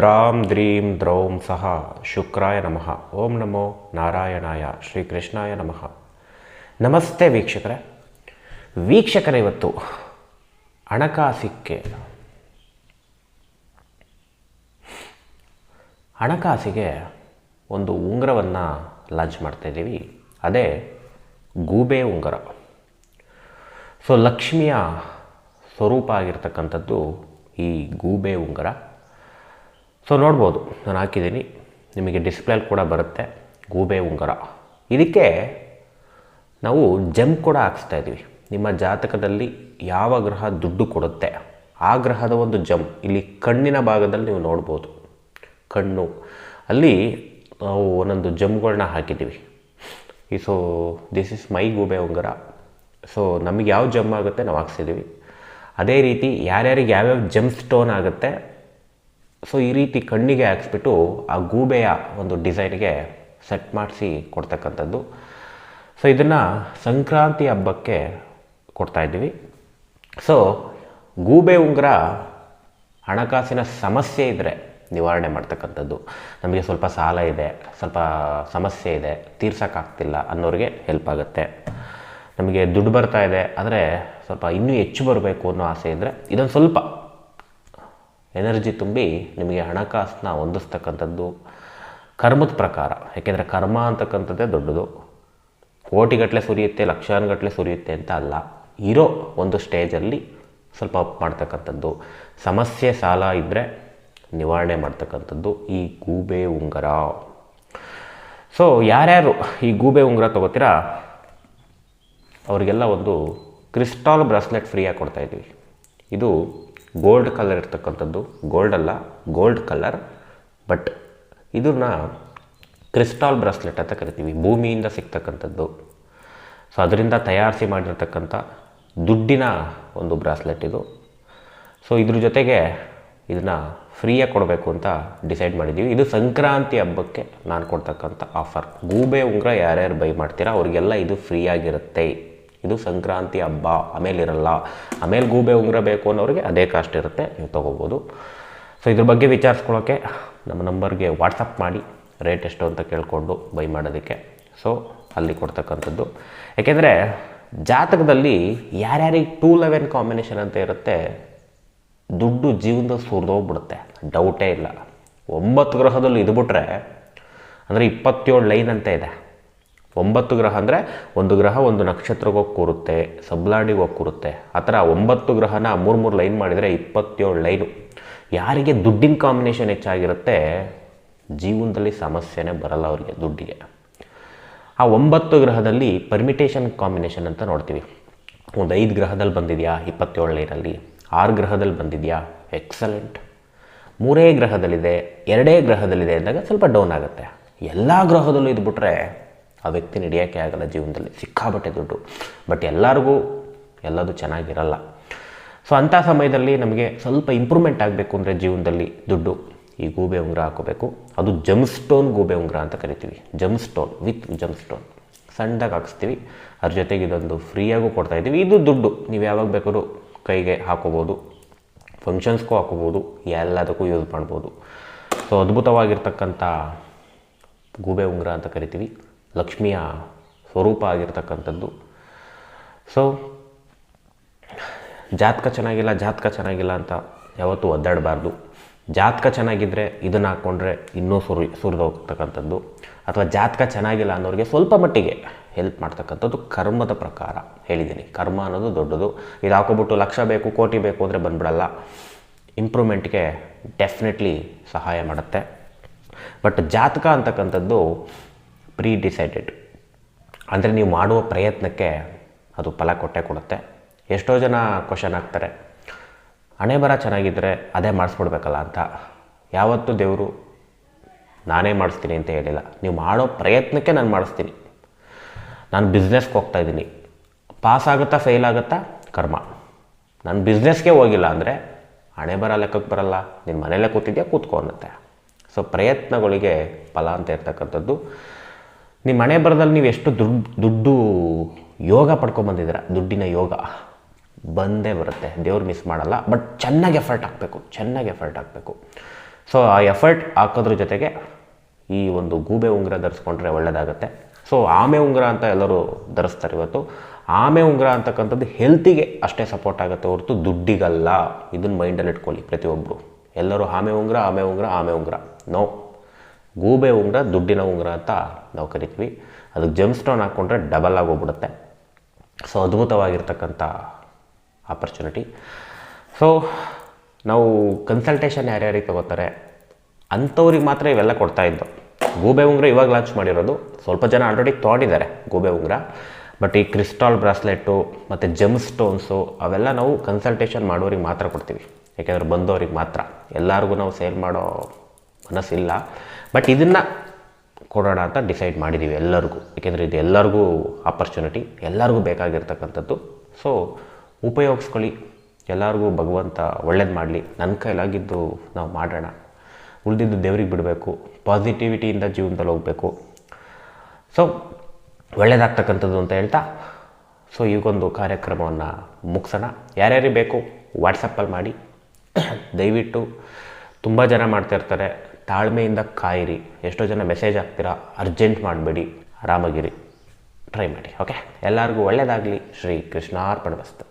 ದ್ರಾಂ ದ್ರೀಂ ದ್ರೌಂ ಸಹ ಶುಕ್ರಾಯ ನಮಃ ಓಂ ನಮೋ ನಾರಾಯಣಾಯ ಶ್ರೀಕೃಷ್ಣಾಯ ನಮಃ ನಮಸ್ತೆ ವೀಕ್ಷಕರೇ ವೀಕ್ಷಕರ ಇವತ್ತು ಹಣಕಾಸಿಕ್ಕೆ ಹಣಕಾಸಿಗೆ ಒಂದು ಉಂಗುರವನ್ನು ಲಾಂಚ್ ಮಾಡ್ತಾಯಿದ್ದೀವಿ ಅದೇ ಗೂಬೆ ಉಂಗುರ. ಸೊ ಲಕ್ಷ್ಮಿಯ ಸ್ವರೂಪ ಆಗಿರ್ತಕ್ಕಂಥದ್ದು ಈ ಗೂಬೆ ಉಂಗುರ. ಸೊ ನೋಡ್ಬೋದು. ನಾನು ಹಾಕಿದ್ದೀನಿ. ನಿಮಗೆ ಡಿಸ್ಪ್ಲೇಲಿ ಕೂಡ ಬರುತ್ತೆ. ಗೂಬೆ ಉಂಗುರ. ಇದಕ್ಕೆ ನಾವು ಜಮ್ ಕೂಡ ಹಾಕ್ಸ್ತಾ ಇದ್ದೀವಿ. ನಿಮ್ಮ ಜಾತಕದಲ್ಲಿ ಯಾವ ಗ್ರಹ ದುಡ್ಡು ಕೊಡುತ್ತೆ? ಆ ಗ್ರಹದ ಒಂದು ಜಮ್ ಇಲ್ಲಿ ಕಣ್ಣಿನ ಭಾಗದಲ್ಲಿ ನೀವು ನೋಡ್ಬೋದು. ಕಣ್ಣು. ಅಲ್ಲಿ ನಾವು ಒಂದೊಂದು ಜಮ್ಗಳನ್ನ ಹಾಕಿದ್ದೀವಿ. ಈ ಸೊ ದಿಸ್ ಇಸ್ ಮೈ ಗೂಬೆ ಉಂಗುರ. ಸೊ ನಮಗೆ ಯಾವ ಜಮ್ ಆಗುತ್ತೆ ನಾವು ಹಾಕ್ಸಿದ್ದೀವಿ. ಅದೇ ರೀತಿ ಯಾರ್ಯಾರಿಗೆ ಯಾವ್ಯಾವ ಜಮ್ ಸ್ಟೋನ್ ಆಗುತ್ತೆ ಸೊ ಈ ರೀತಿ ಕಣ್ಣಿಗೆ ಹಾಕ್ಸ್ಬಿಟ್ಟು ಆ ಗೂಬೆಯ ಒಂದು ಡಿಸೈನ್ಗೆ ಸೆಟ್ ಮಾಡಿಸಿ ಕೊಡ್ತಕ್ಕಂಥದ್ದು. ಸೊ ಇದನ್ನು ಸಂಕ್ರಾಂತಿ ಹಬ್ಬಕ್ಕೆ ಕೊಡ್ತಾಯಿದ್ದೀವಿ ಸೊ ಗೂಬೆ ಉಂಗುರ ಹಣಕಾಸಿನ ಸಮಸ್ಯೆ ಇದ್ದರೆ ನಿವಾರಣೆ ಮಾಡ್ತಕ್ಕಂಥದ್ದು. ನಮಗೆ ಸ್ವಲ್ಪ ಸಾಲ ಇದೆ, ಸ್ವಲ್ಪ ಸಮಸ್ಯೆ ಇದೆ, ತೀರ್ಸೋಕ್ಕಾಗ್ತಿಲ್ಲ ಅನ್ನೋರಿಗೆ ಹೆಲ್ಪ್ ಆಗುತ್ತೆ. ನಮಗೆ ದುಡ್ಡು ಬರ್ತಾ ಇದೆ, ಆದರೆ ಸ್ವಲ್ಪ ಇನ್ನೂ ಹೆಚ್ಚು ಬರಬೇಕು ಅನ್ನೋ ಆಸೆ ಇದ್ದರೆ ಇದೊಂದು ಸ್ವಲ್ಪ ಎನರ್ಜಿ ತುಂಬಿ ನಿಮಗೆ ಹಣಕಾಸನ್ನ ಹೊಂದಿಸ್ತಕ್ಕಂಥದ್ದು ಕರ್ಮದ ಪ್ರಕಾರ. ಯಾಕೆಂದರೆ ಕರ್ಮ ಅಂತಕ್ಕಂಥದ್ದೇ ದೊಡ್ಡದು. ಕೋಟಿಗಟ್ಟಲೆ ಸುರಿಯುತ್ತೆ ಲಕ್ಷಾನುಗಟ್ಟಲೆ ಸುರಿಯುತ್ತೆ ಅಂತ ಅಲ್ಲ. ಇರೋ ಒಂದು ಸ್ಟೇಜಲ್ಲಿ ಸ್ವಲ್ಪ ಅಪ್ ಮಾಡ್ತಕ್ಕಂಥದ್ದು. ಸಮಸ್ಯೆ ಸಾಲ ಇದ್ದರೆ ನಿವಾರಣೆ ಮಾಡ್ತಕ್ಕಂಥದ್ದು ಈ ಗೂಬೆ ಉಂಗುರ. ಸೊ ಯಾರ್ಯಾರು ಈ ಗೂಬೆ ಉಂಗುರ ತಗೋತೀರಾ? ಅವರಿಗೆಲ್ಲ ಒಂದು ಕ್ರಿಸ್ಟಾಲ್ ಬ್ರಾಸ್ಲೆಟ್ ಫ್ರೀಯಾಗಿ ಕೊಡ್ತಾಯಿದ್ದೀವಿ ಇದು ಗೋಲ್ಡ್ ಕಲರ್ ಇರ್ತಕ್ಕಂಥದ್ದು. ಗೋಲ್ಡ್ ಅಲ್ಲ ಗೋಲ್ಡ್ ಕಲರ್ ಬಟ್ ಇದನ್ನು ಕ್ರಿಸ್ಟಾಲ್ ಬ್ರಾಸ್ಲೆಟ್ ಅಂತ ಕರಿತೀವಿ. ಭೂಮಿಯಿಂದ ಸಿಗ್ತಕ್ಕಂಥದ್ದು. ಸೊ ಅದರಿಂದ ತಯಾರಿಸಿ ಮಾಡಿರ್ತಕ್ಕಂಥ ದುಡ್ಡಿನ ಒಂದು ಬ್ರಾಸ್ಲೆಟ್ ಇದು. ಸೊ ಇದ್ರ ಜೊತೆಗೆ ಇದನ್ನು ಫ್ರೀಯಾಗಿ ಕೊಡಬೇಕು ಅಂತ ಡಿಸೈಡ್ ಮಾಡಿದ್ದೀವಿ ಇದು ಸಂಕ್ರಾಂತಿ ಹಬ್ಬಕ್ಕೆ ನಾನು ಕೊಡ್ತಕ್ಕಂಥ ಆಫರ್ ಗೂಬೆ ಉಂಗುರ ಯಾರ್ಯಾರು ಬೈ ಮಾಡ್ತೀರಾ, ಅವರಿಗೆಲ್ಲ ಇದು ಫ್ರೀಯಾಗಿರುತ್ತೆ ಇದು ಸಂಕ್ರಾಂತಿ ಹಬ್ಬ ಆಮೇಲೆ ಇರಲ್ಲ ಆಮೇಲೆ ಗೂಬೆ ಉಂಗುರ ಬೇಕು ಅನ್ನೋರಿಗೆ ಅದೇ ಕಾಸ್ಟ್ ಇರುತ್ತೆ, ನೀವು ತೊಗೋಬೋದು. ಸೊ ಇದ್ರ ಬಗ್ಗೆ ವಿಚಾರಿಸ್ಕೊಳ್ಳೋಕ್ಕೆ ನಮ್ಮ ನಂಬರ್ಗೆ ವಾಟ್ಸಪ್ ಮಾಡಿ, ರೇಟ್ ಎಷ್ಟು ಅಂತ ಕೇಳಿಕೊಂಡು ಬೈ ಮಾಡೋದಕ್ಕೆ. ಸೊ ಅಲ್ಲಿ ಕೊಡ್ತಕ್ಕಂಥದ್ದು. ಯಾಕೆಂದರೆ ಜಾತಕದಲ್ಲಿ ಯಾರ್ಯಾರಿಗೆ ಟೂ ಲೆವೆನ್ ಕಾಂಬಿನೇಷನ್ ಅಂತ ಇರುತ್ತೆ, ದುಡ್ಡು ಜೀವನದ ಸುರಿದೋಗ್ಬಿಡುತ್ತೆ ಡೌಟೇ ಇಲ್ಲ. ಒಂಬತ್ತು ಗ್ರಹದಲ್ಲಿ ಇದು ಬಿಟ್ರೆ ಅಂದರೆ ಇಪ್ಪತ್ತೇಳು ಲೈನ್ ಅಂತ ಇದೆ. ಒಂಬತ್ತು ಗ್ರಹ ಅಂದರೆ ಒಂದು ಗ್ರಹ ಒಂದು ನಕ್ಷತ್ರಕ್ಕೆ ಕೂರುತ್ತೆ ಸಬ್ಲಾಡಿಗೆ ಹೋಗಿ ಕೂರುತ್ತೆ ಆ ಥರ ಒಂಬತ್ತು ಗ್ರಹನ ಮೂರು ಮೂರು ಲೈನ್ ಮಾಡಿದರೆ ಇಪ್ಪತ್ತೇಳು ಲೈನು. ಯಾರಿಗೆ ದುಡ್ಡಿನ ಕಾಂಬಿನೇಷನ್ ಹೆಚ್ಚಾಗಿರುತ್ತೆ? ಜೀವನದಲ್ಲಿ ಸಮಸ್ಯೆನೇ ಬರಲ್ಲ ಅವರಿಗೆ ದುಡ್ಡಿಗೆ. ಆ ಒಂಬತ್ತು ಗ್ರಹದಲ್ಲಿ ಪರ್ಮಿಟೇಷನ್ ಕಾಂಬಿನೇಷನ್ ಅಂತ ನೋಡ್ತೀವಿ. ಒಂದು ಐದು ಗ್ರಹದಲ್ಲಿ ಬಂದಿದೆಯಾ? ಇಪ್ಪತ್ತೇಳು ಲೈನಲ್ಲಿ. ಆರು ಗ್ರಹದಲ್ಲಿ ಬಂದಿದೆಯಾ? ಎಕ್ಸಲೆಂಟ್ ಮೂರೇ ಗ್ರಹದಲ್ಲಿದೆ, ಎರಡೇ ಗ್ರಹದಲ್ಲಿದೆ ಅಂದಾಗ ಸ್ವಲ್ಪ ಡೌನ್ ಆಗುತ್ತೆ. ಎಲ್ಲ ಗ್ರಹದಲ್ಲೂ ಇದ್ಬಿಟ್ರೆ ಆ ವ್ಯಕ್ತಿ ನಡೆಯೋಕ್ಕೆ ಆಗಲ್ಲ ಜೀವನದಲ್ಲಿ. ಸಿಕ್ಕಾಬಟ್ಟೆ ದುಡ್ಡು. ಬಟ್ ಎಲ್ಲರಿಗೂ ಎಲ್ಲದು ಚೆನ್ನಾಗಿರಲ್ಲ. ಸೊ ಅಂಥ ಸಮಯದಲ್ಲಿ ನಮಗೆ ಸ್ವಲ್ಪ ಇಂಪ್ರೂವ್ಮೆಂಟ್ ಆಗಬೇಕು ಅಂದರೆ ಜೀವನದಲ್ಲಿ ದುಡ್ಡು. ಈ ಗೂಬೆ ಉಂಗುರ ಹಾಕೋಬೇಕು. ಅದು ಜಮ್ ಸ್ಟೋನ್ ಗೂಬೆ ಉಂಗುರ ಅಂತ ಕರಿತೀವಿ. Gem stone with gem stone ಸಣ್ಣದಾಗಿ ಹಾಕಿಸ್ತೀವಿ. ಅದ್ರ ಜೊತೆಗೆ ಇದೊಂದು ಫ್ರೀಯಾಗೂ ಕೊಡ್ತಾಯಿದ್ದೀವಿ ಇದು ದುಡ್ಡು. ನೀವು ಯಾವಾಗ ಬೇಕಾದ್ರೂ ಕೈಗೆ ಹಾಕೋಬೋದು. ಫಂಕ್ಷನ್ಸ್ಗೂ ಹಾಕೋಬೋದು. ಎಲ್ಲದಕ್ಕೂ ಯೂಸ್ ಮಾಡ್ಬೋದು. ಸೊ ಅದ್ಭುತವಾಗಿರ್ತಕ್ಕಂಥ ಗೂಬೆ ಉಂಗುರ ಅಂತ ಕರಿತೀವಿ. ಲಕ್ಷ್ಮಿಯ ಸ್ವರೂಪ ಆಗಿರ್ತಕ್ಕಂಥದ್ದು. ಸೊ ಜಾತಕ ಚೆನ್ನಾಗಿಲ್ಲ ಜಾತಕ ಚೆನ್ನಾಗಿಲ್ಲ ಅಂತ ಯಾವತ್ತೂ ಒದ್ದಾಡಬಾರ್ದು. ಜಾತಕ ಚೆನ್ನಾಗಿದ್ದರೆ ಇದನ್ನು ಹಾಕ್ಕೊಂಡ್ರೆ ಇನ್ನೂ ಸುರಿ ಸುರಿದೋಗ್ತಕ್ಕಂಥದ್ದು ಅಥವಾ ಜಾತಕ ಚೆನ್ನಾಗಿಲ್ಲ ಅನ್ನೋರಿಗೆ ಸ್ವಲ್ಪ ಮಟ್ಟಿಗೆ ಹೆಲ್ಪ್ ಮಾಡ್ತಕ್ಕಂಥದ್ದು ಕರ್ಮದ ಪ್ರಕಾರ ಹೇಳಿದ್ದೀನಿ. ಕರ್ಮ ಅನ್ನೋದು ದೊಡ್ಡದು. ಇದು ಹಾಕೋಬಿಟ್ಟು ಲಕ್ಷ ಬೇಕು, ಕೋಟಿ ಬೇಕು ಅಂದರೆ ಬಂದ್ಬಿಡಲ್ಲ. ಇಂಪ್ರೂವ್ಮೆಂಟ್ಗೆ ಡೆಫಿನೆಟ್ಲಿ ಸಹಾಯ ಮಾಡುತ್ತೆ. ಬಟ್ ಜಾತಕ ಅಂತಕ್ಕಂಥದ್ದು ಪ್ರೀ ಡಿಸೈಡೆಡ್ ಅಂದರೆ ನೀವು ಮಾಡುವ ಪ್ರಯತ್ನಕ್ಕೆ ಅದು ಫಲ ಕೊಟ್ಟೇ ಕೊಡುತ್ತೆ. ಎಷ್ಟೋ ಜನ ಕ್ವಶನ್ ಆಗ್ತಾರೆ ಹಣೆ ಬರ ಚೆನ್ನಾಗಿದ್ದರೆ ಅದೇ ಮಾಡಿಸ್ಬಿಡ್ಬೇಕಲ್ಲ ಅಂತ. ಯಾವತ್ತೂ ದೇವರು, ನಾನೇ ಮಾಡಿಸ್ತೀನಿ ಅಂತ ಹೇಳಿಲ್ಲ. ನೀವು ಮಾಡೋ ಪ್ರಯತ್ನಕ್ಕೆ ನಾನು ಮಾಡಿಸ್ತೀನಿ. ನಾನು ಬಿಸ್ನೆಸ್ಗೆ ಹೋಗ್ತಾ ಇದ್ದೀನಿ. ಪಾಸ್ ಆಗುತ್ತಾ ಫೇಲ್ ಆಗುತ್ತಾ? ಕರ್ಮ. ನಾನು ಬಿಸ್ನೆಸ್ಗೆ ಹೋಗಿಲ್ಲ ಅಂದರೆ ಹಣೆ ಬರ ಲೆಕ್ಕಕ್ಕೆ ಬರಲ್ಲ. ನಿನ್ನ ಮನೆಯಲ್ಲೇ ಕೂತಿದ್ಯಾ? ಕೂತ್ಕೊ ಅನ್ನತ್ತೆ. ಸೊ ಪ್ರಯತ್ನಗಳಿಗೆ ಫಲ ಅಂತ ಇರ್ತಕ್ಕಂಥದ್ದು ನಿಮ್ಮ ಮನೆ ಬರದಲ್ಲಿ ನೀವು ಎಷ್ಟು ದುಡ್ಡು ದುಡ್ಡು ಯೋಗ ಪಡ್ಕೊಂಬಂದಿದ್ದೀರ ದುಡ್ಡಿನ ಯೋಗ ಬಂದೇ ಬರುತ್ತೆ. ದೇವ್ರು ಮಿಸ್ ಮಾಡಲ್ಲ ಬಟ್ ಚೆನ್ನಾಗಿ ಎಫರ್ಟ್ ಹಾಕಬೇಕು, ಚೆನ್ನಾಗಿ ಎಫರ್ಟ್ ಹಾಕಬೇಕು. ಸೊ ಆ ಎಫರ್ಟ್ ಹಾಕೋದ್ರ ಜೊತೆಗೆ ಈ ಒಂದು ಗೂಬೆ ಉಂಗುರ ಧರಿಸ್ಕೊಂಡ್ರೆ ಒಳ್ಳೆಯದಾಗುತ್ತೆ ಸೊ ಆಮೆ ಉಂಗುರ ಅಂತ ಎಲ್ಲರೂ ಧರಿಸ್ತಾರೆ ಇವತ್ತು. ಆಮೆ ಉಂಗುರ ಅಂತಕ್ಕಂಥದ್ದು ಹೆಲ್ತಿಗೆ ಅಷ್ಟೇ ಸಪೋರ್ಟ್ ಆಗುತ್ತೆ ಹೊರತು ದುಡ್ಡಿಗಲ್ಲ. ಇದನ್ನು ಮೈಂಡಲ್ಲಿ ಇಟ್ಕೊಳ್ಳಿ ಪ್ರತಿಯೊಬ್ಬರು ಎಲ್ಲರೂ ಆಮೆ ಉಂಗುರ ಆಮೆ ಉಂಗುರ ಆಮೆ ಉಂಗುರ. ನೋ ಗೂಬೆ ಉಂಗುರ, ದುಡ್ಡಿನ ಉಂಗುರ ಅಂತ ನಾವು ಕರಿತೀವಿ. ಅದಕ್ಕೆ ಜಮ್ ಸ್ಟೋನ್ ಹಾಕ್ಕೊಂಡ್ರೆ ಡಬಲ್ ಆಗೋಗ್ಬಿಡುತ್ತೆ ಸೊ ಅದ್ಭುತವಾಗಿರ್ತಕ್ಕಂಥ ಆಪರ್ಚುನಿಟಿ ಸೊ ನಾವು ಕನ್ಸಲ್ಟೇಷನ್ ಯಾರ್ಯಾರಿಗೆ ತಗೋತಾರೆ, ಅಂಥವ್ರಿಗೆ ಮಾತ್ರ ಇವೆಲ್ಲ ಕೊಡ್ತಾ ಇದ್ದು. ಗೂಬೆ ಉಂಗುರ ಇವಾಗ ಲಾಂಚ್ ಮಾಡಿರೋದು. ಸ್ವಲ್ಪ ಜನ ಆಲ್ರೆಡಿ ತೊಗೊಂಡಿದ್ದಾರೆ ಗೂಬೆ ಉಂಗುರ. ಬಟ್ ಈ ಕ್ರಿಸ್ಟಾಲ್ ಬ್ರಾಸ್ಲೆಟು ಮತ್ತು ಜಮ್ ಸ್ಟೋನ್ಸು ಅವೆಲ್ಲ ನಾವು ಕನ್ಸಲ್ಟೇಷನ್ ಮಾಡೋರಿಗೆ ಮಾತ್ರ ಕೊಡ್ತೀವಿ. ಯಾಕೆಂದರೆ ಬಂದವ್ರಿಗೆ ಮಾತ್ರ. ಎಲ್ಲರಿಗೂ ನಾವು ಸೇಲ್ ಮಾಡೋ ಮನಸ್ಸಿಲ್ಲ. ಬಟ್ ಇದನ್ನು ಕೊಡೋಣ ಅಂತ ಡಿಸೈಡ್ ಮಾಡಿದ್ದೀವಿ ಎಲ್ಲರಿಗೂ. ಏಕೆಂದರೆ ಇದು ಎಲ್ಲರಿಗೂ ಆಪರ್ಚುನಿಟಿ ಎಲ್ಲರಿಗೂ ಬೇಕಾಗಿರ್ತಕ್ಕಂಥದ್ದು. ಸೊ ಉಪಯೋಗಿಸ್ಕೊಳ್ಳಿ. ಎಲ್ಲರಿಗೂ ಭಗವಂತ ಒಳ್ಳೇದು ಮಾಡಲಿ. ನನ್ನ ಕೈಲಾಗಿದ್ದು ನಾವು ಮಾಡೋಣ. ಉಳಿದಿದ್ದು ದೇವ್ರಿಗೆ ಬಿಡಬೇಕು. ಪಾಸಿಟಿವಿಟಿಯಿಂದ ಜೀವನದಲ್ಲಿ ಹೋಗಬೇಕು. ಸೊ ಒಳ್ಳೇದಾಗ್ತಕ್ಕಂಥದ್ದು ಅಂತ ಹೇಳ್ತಾ ಸೊ ಈಗೊಂದು ಕಾರ್ಯಕ್ರಮವನ್ನು ಮುಗಿಸೋಣ. ಯಾರ್ಯಾರಿಗೆ ಬೇಕು ವಾಟ್ಸಪ್ಪಲ್ಲಿ ಮಾಡಿ. ದಯವಿಟ್ಟು ತುಂಬ ಜನ ಮಾಡ್ತಾ ಇರ್ತಾರೆ. ತಾಳ್ಮೆಯಿಂದ ಕಾಯಿರಿ. ಎಷ್ಟೋ ಜನ ಮೆಸೇಜ್ ಹಾಕ್ತೀರಾ, ಅರ್ಜೆಂಟ್ ಮಾಡಬೇಡಿ ಆರಾಮಾಗಿರಿ ಟ್ರೈ ಮಾಡಿ ಓಕೆ ಎಲ್ಲರಿಗೂ ಒಳ್ಳೆಯದಾಗಲಿ ಶ್ರೀ ಕೃಷ್ಣಾರ್ಪಣ ವಸ್ತು.